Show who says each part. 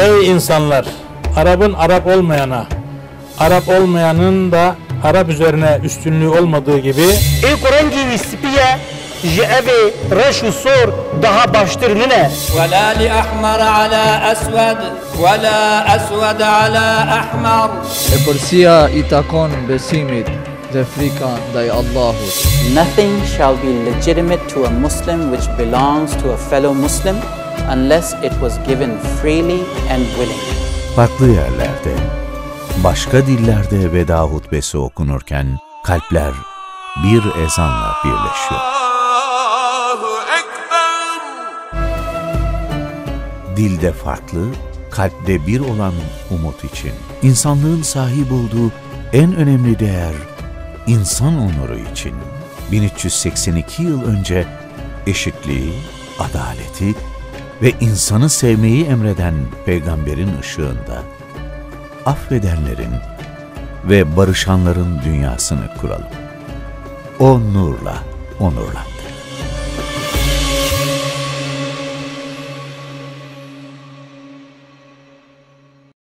Speaker 1: Ey insanlar! Arap'ın Arap olmayana, Arap olmayanın da Arap üzerine üstünlüğü olmadığı gibi
Speaker 2: Ey Kur'an gibi spiye Je'evi reşu sor daha baştır nine?
Speaker 3: Ve la li ahmar ala esved Ve la esved ala ahmar
Speaker 4: E përsia i takon besimit dhe frika ndaj
Speaker 5: Nothing shall be legitimate to a Muslim which belongs to a fellow Muslim unless it was given freely and willingly.
Speaker 6: Farklı yerlerde, başka dillerde veda hutbesi okunurken kalpler bir ezanla birleşiyor. Dilde farklı, kalpte bir olan umut için insanlığın sahip olduğu en önemli değer insan onuru için 1382 yıl önce eşitliği, adaleti ve insanı sevmeyi emreden peygamberin ışığında affedenlerin ve barışanların dünyasını kuralım. O nurla, onurla.